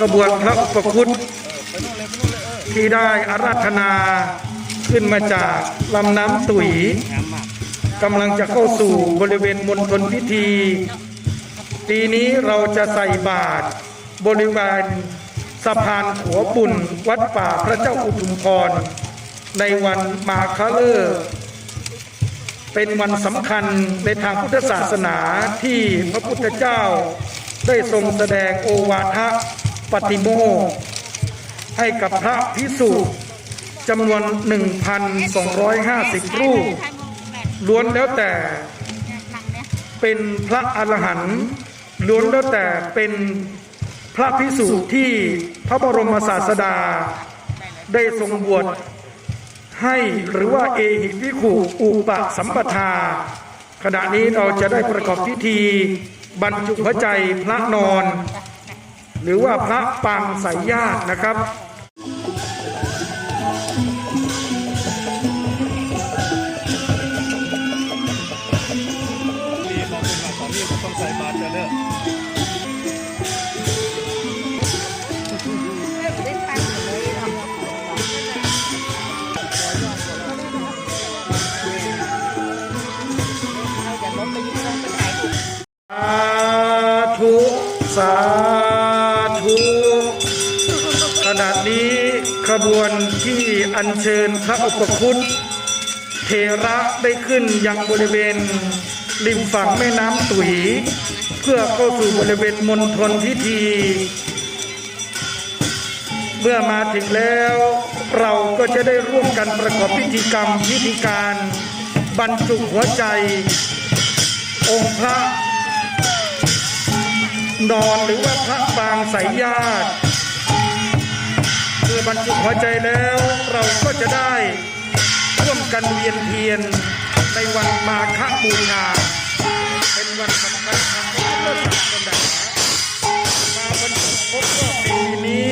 ขบวนพระอุปคุตที่ได้อาราธนาขึ้นมาจากลำน้ำตุ๋ยกำลังจะเข้าสู่บริเวณมณฑลพิธี ปีนี้เราจะใส่บาตรบริเวณสะพานขัวบุญวัดป่าพระเจ้าอุทุมพร ในวันมาคาเลอร์เป็นวันสำคัญในทางพุทธศาสนาที่พระพุทธเจ้าได้ทรงแสดงโอวาทะ ปฏิโมกให้กับพระพิสุจำนวน 1,250 รูป ล้วนแล้วแต่เป็นพระอรหันต์ล้วนแล้วแต่เป็นพระพิสุที่พระบรมศาสดา ได้ทรงบวชให้หรือว่าเอหิพิขุอุปสัมปทา ขณะนี้เราจะได้ประกอบพิธีบรรจุหัวใจพระนอน หรือว่าพระปางสายญาตินะครับ ณะนี้ขบวนที่อัญเชิญพระอุปคุตเทระได้ขึ้นยังบริเวณริมฝั่งแม่น้ำตุ๋ยเพื่อเข้าสู่บริเวณมณฑลพิธี เมื่อมาถึงแล้วเราก็จะได้ร่วมกันประกอบพิธีกรรมพิธีการบรรจุหัวใจ องค์พระนอนหรือว่าพระปางสายญาติ เมื่อบรรจุหัวใจแล้วเราก็จะได้ ร่วมกันเวียนเทียน ในวันมาฆบูชาเป็นวันสำคัญทางพุทธศาสนามาบรรจุครบรอบในปีนี้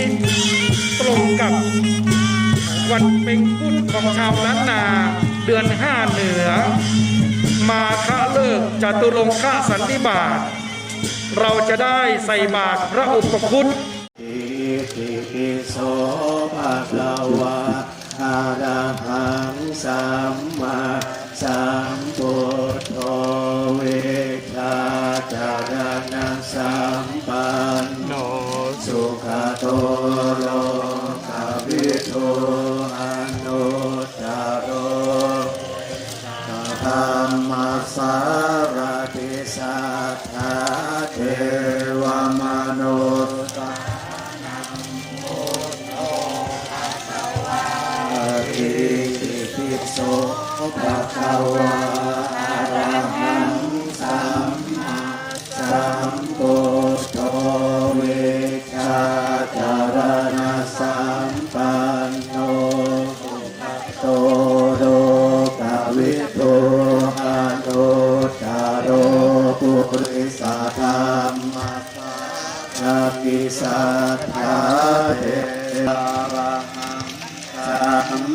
ตรงกับวันเป็งพุธของชาวล้านนาเดือนห้าเหนือ มาฆเลิกจตุรงคสันติบาตเราจะได้ใส่บาตรพระอุปคุตอิติปิโส ภะคะวะอะระหังสัมมาสัมพุทโธเวชาจารณะสัมปันโนสุขโตโลกวิทูอนุตตโรธรรมสา อิติปิโสภะคะวา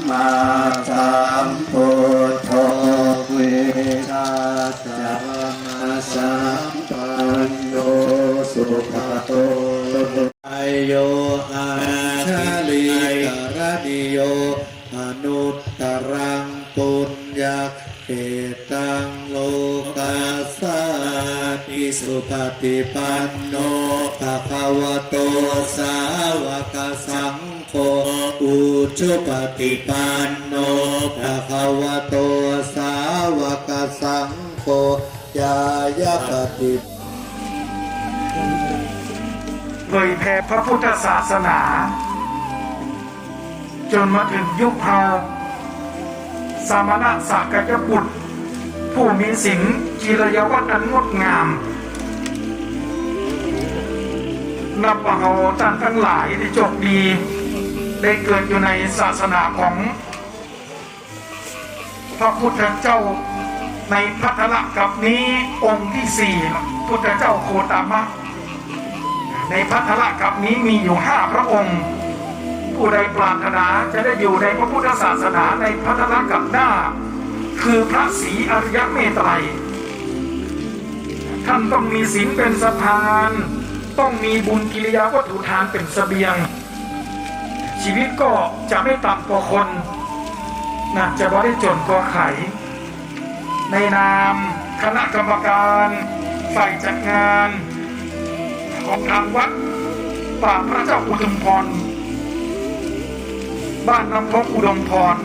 มาสัมพุทโธเวชาจารณะสัมปันโนสุขโตไอโยอาชาลิกรณิโยอนุตตรังปุญญาเกตังโลกัสสาติสุปฏิปันโนภะคะวะโตสาวกสัง อุชุปฏิปันโนภะคะวะโตสาวกสังโฆยายาปฏิเผยแผ่พระพุทธศาสนา จนมาถึงยุคเราสามณะสักยบุตร ผู้มีสิงจิรยวัตอันงดงามนับว่าเราท่านทั้งหลายที่โชคดี ได้เกิดอยู่ในศาสนาของพระพุทธเจ้าในพัทธละกับนี้องค์ที่สี่พุทธเจ้าโคตามะ ในพัทธละกับนี้มีอยู่ห้าพระองค์ ผู้ใดปรารถนาจะได้อยู่ในพระพุทธศาสนาในพัทธละกับหน้า คือพระศรีอริยเมตไตรท่านต้องมีศีลเป็นสะพาน ต้องมีบุญกิริยาวัตถุทานเป็นเสบียง ชีวิตก็จะไม่ต่ำกว่าคนนะจะบ่ได้จนกว่าไข ในนามคณะกรรมการฝ่ายจัดงาน ของทางวัดป่าพระเจ้าอุดมพร บ้านน้ำพกอุดมพร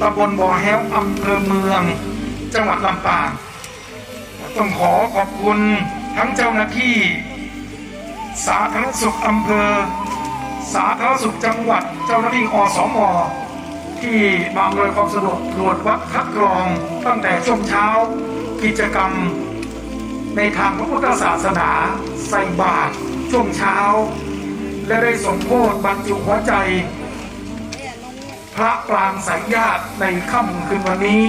ตำบลบ่อแห้วอำเภอเมือง จังหวัดลำปางต้องขอขอบคุณทั้งเจ้าหน้าที่ สาธารณสุขอำเภอ สาธารณสุขจังหวัดเจ้าหน้าที่อสมที่มาอำนวยความสะดวกตรวจวัดคัดกรองตั้งแต่ช่วงเช้า กิจกรรม ในทางพระพุทธศาสนาใส่บาตรช่วงเช้า และได้สมโพธิบรรจุหัวใจ พระปรางสายญาติในค่ำคืนวันนี้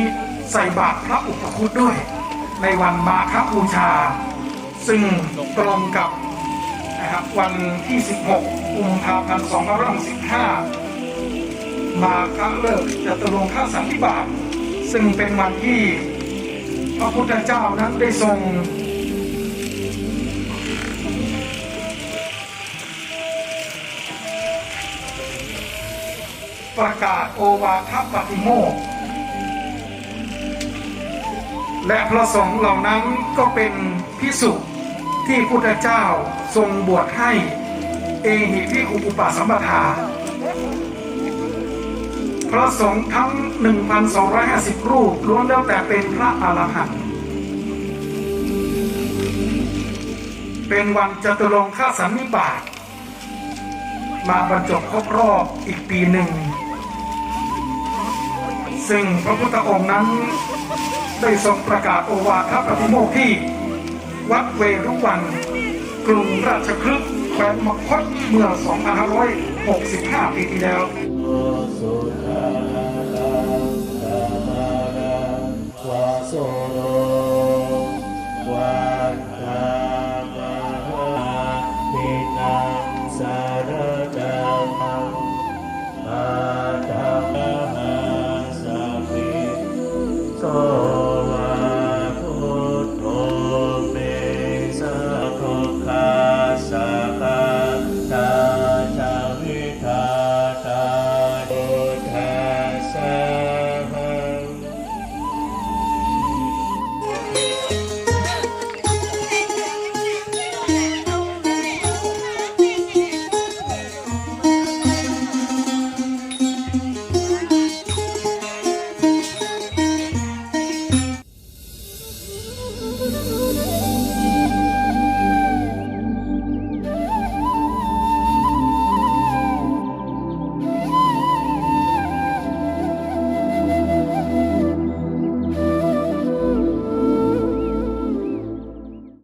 ใส่บาตรพระอุปคุตด้วย ในวันมาฆบูชา ซึ่งตรงกับ นะครับวันที่ 16 กุมภาพันธ์2515 มาฆเลิกษ์จตุรงคสันนิบาตซึ่งเป็นวันที่พระพุทธเจ้านั้นได้ทรงประกาศโอวาทปฏิโมกและพระสงฆ์เหล่านั้นก็เป็นพิสุ ที่พุทธเจ้าทรงบวชให้ เอหิพิคุอุปสัมปทา พระสงฆ์ทั้ง 1,250 รูปล้วนแล้วแต่เป็นพระอรหันต์เป็นวันจตุรงคสันนิบาตมาบรรจบครบรอบอีกปีหนึ่ง ซึ่งพระพุทธองค์นั้นได้ทรงประกาศโอวาทปฏิโมกข์ที่ วัดเวรุวัน กรุงราชคฤห์แคว้นมคตเมื่อ 2565 ปีที่แล้วสุ